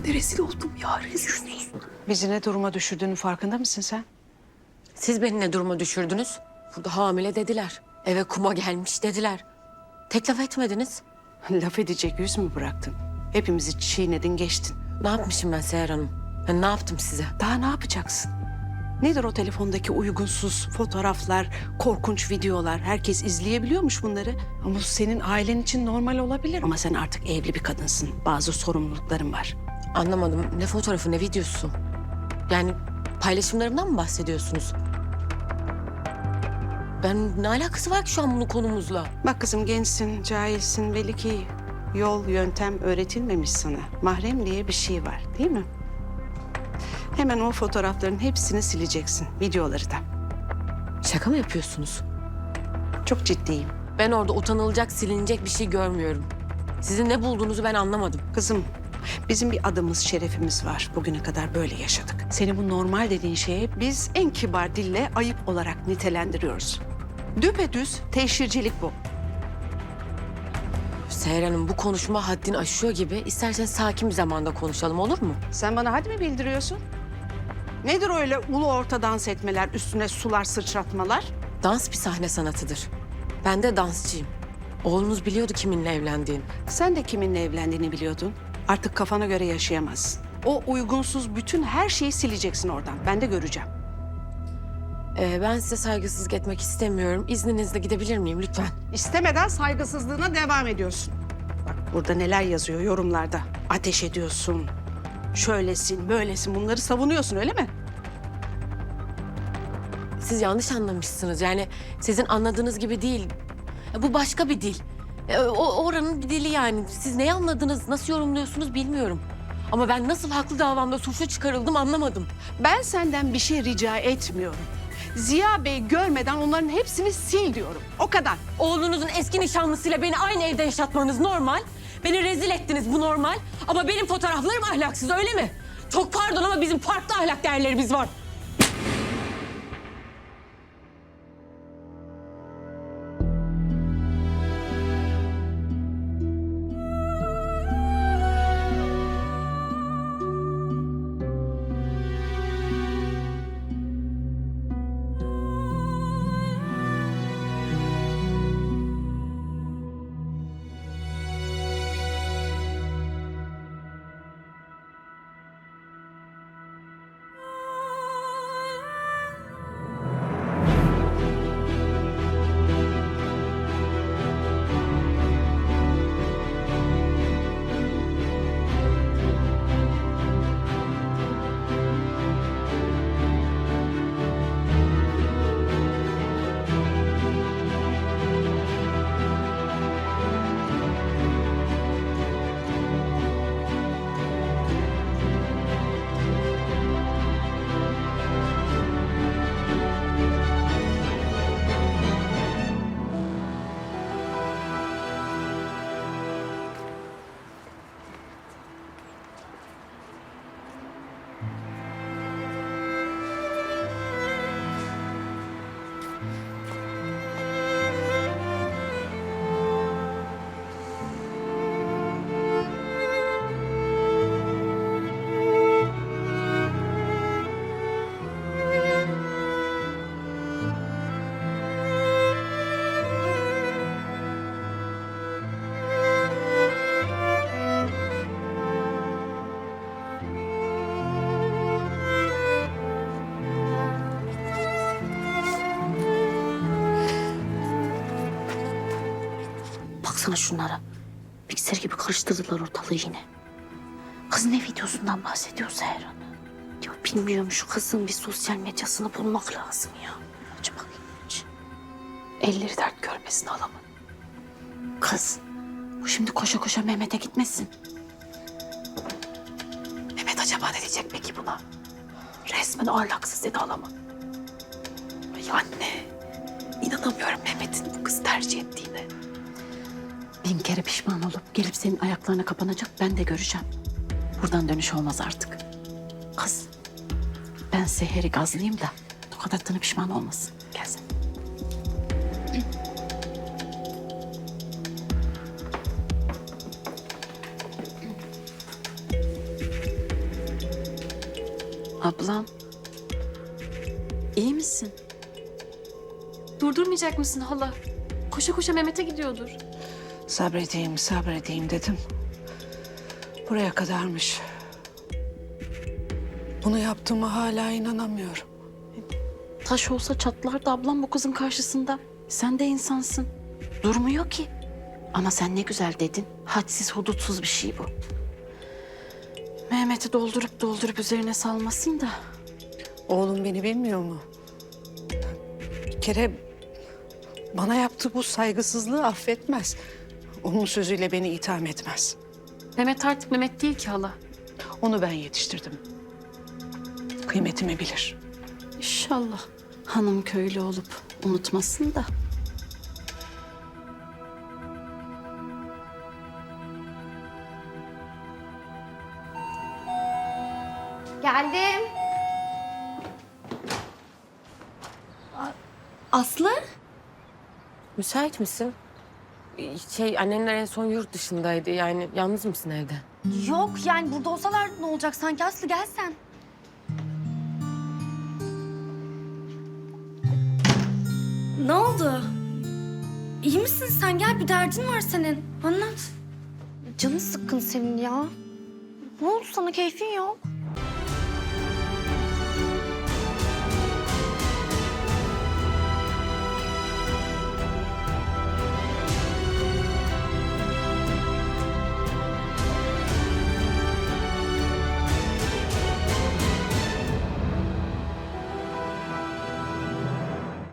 Ben de rezil oldum ya rezil. Bizi ne duruma düşürdüğünün farkında mısın sen? Siz beni ne duruma düşürdünüz? Burada hamile dediler. Eve kuma gelmiş dediler. Tek laf etmediniz. Laf edecek yüz mü bıraktın? Hepimizi çiğnedin geçtin. Ne yapmışım ben Seher Hanım? Ben ne yaptım size? Daha ne yapacaksın? Nedir o telefondaki uygunsuz fotoğraflar, korkunç videolar? Herkes izleyebiliyormuş bunları. Ama bu senin ailen için normal olabilir. Ama sen artık evli bir kadınsın. Bazı sorumlulukların var. Anlamadım. Ne fotoğrafı ne videosu? Yani paylaşımlarımdan mı bahsediyorsunuz? Ben ne alakası var ki şu an bunun konumuzla? Bak kızım gençsin, cahilsin. Belli ki yol, yöntem öğretilmemiş sana. Mahrem diye bir şey var değil mi? Hemen o fotoğrafların hepsini sileceksin. Videoları da. Şaka mı yapıyorsunuz? Çok ciddiyim. Ben orada utanılacak, silinecek bir şey görmüyorum. Sizin ne bulduğunuzu ben anlamadım. Kızım, bizim bir adımız, şerefimiz var. Bugüne kadar böyle yaşadık. Senin bu normal dediğin şeye biz en kibar dille ayıp olarak nitelendiriyoruz. Düpedüz teşhircilik bu. Seher Hanım bu konuşma haddini aşıyor gibi. İsterseniz sakin bir zamanda konuşalım olur mu? Sen bana hadi mi bildiriyorsun? Nedir öyle ulu orta dans etmeler, üstüne sular sıçratmalar? Dans bir sahne sanatıdır. Ben de dansçıyım. Oğlunuz biliyordu kiminle evlendiğini. Sen de kiminle evlendiğini biliyordun. Artık kafana göre yaşayamazsın. O uygunsuz bütün her şeyi sileceksin oradan. Ben de göreceğim. Ee, ben size saygısızlık etmek istemiyorum. İzninizle gidebilir miyim lütfen? İstemeden saygısızlığına devam ediyorsun. Bak burada neler yazıyor yorumlarda. Ateş ediyorsun. Şöylesin, böylesin. Bunları savunuyorsun öyle mi? Siz yanlış anlamışsınız. Yani sizin anladığınız gibi değil. Ya Bu başka bir dil. E, O oranın bir dili yani. Siz neyi anladınız, nasıl yorumluyorsunuz bilmiyorum. Ama ben nasıl haklı davamda suçlu çıkarıldım anlamadım. Ben senden bir şey rica etmiyorum. Ziya Bey görmeden onların hepsini sil diyorum. O kadar. Oğlunuzun eski nişanlısıyla beni aynı evde yaşatmanız normal. Beni rezil ettiniz bu normal. Ama benim fotoğraflarım ahlaksız öyle mi? Çok pardon ama bizim farklı ahlak değerlerimiz var. Baksana şunlara. Mikser gibi karıştırdılar ortalığı yine. Kız ne videosundan bahsediyor Seher Hanım? Ya bilmiyorum şu kızın bir sosyal medyasını bulmak lazım ya. Aç bakayım aç. Elleri dert görmesin adamın. Kız bu şimdi koşa koşa Mehmet'e gitmesin. Mehmet acaba ne diyecek peki buna? Resmen ahlaksız dedi adamı. Ay anne. inanamıyorum Mehmet'in bu kızı tercih ettiğine. Bin kere pişman olup gelip senin ayaklarına kapanacak ben de göreceğim. Buradan dönüş olmaz artık. Kız ben Seher'i gazlayayım da tokat pişman olmasın. Gel sen. Ablam. iyi misin? Durdurmayacak mısın hala? Koşa koşa Mehmet'e gidiyordur. Sabredeyim, sabredeyim dedim. Buraya kadarmış. Bunu yaptığıma hala inanamıyorum. Taş olsa çatlardı ablam bu kızın karşısında. Sen de insansın. Durmuyor ki. Ama sen ne güzel dedin. Hadsiz hudutsuz bir şey bu. Mehmet'i doldurup doldurup üzerine salmasın da. Oğlum beni bilmiyor mu? Bir kere bana yaptığı bu saygısızlığı affetmez. Onun sözüyle beni itham etmez. Mehmet artık Mehmet değil ki hala. Onu ben yetiştirdim. Kıymetimi bilir. İnşallah hanım köylü olup unutmasın da. Geldim. Aslı? Müsait misin? Şey annenler en son yurt dışındaydı yani yalnız mısın evde? Yok yani burada olsalar ne olacak sanki Aslı gel sen. Ne oldu? İyi misin sen? Gel bir derdin var senin. Anlat. Canın sıkkın senin ya. Ne oldu sana? Keyfin yok.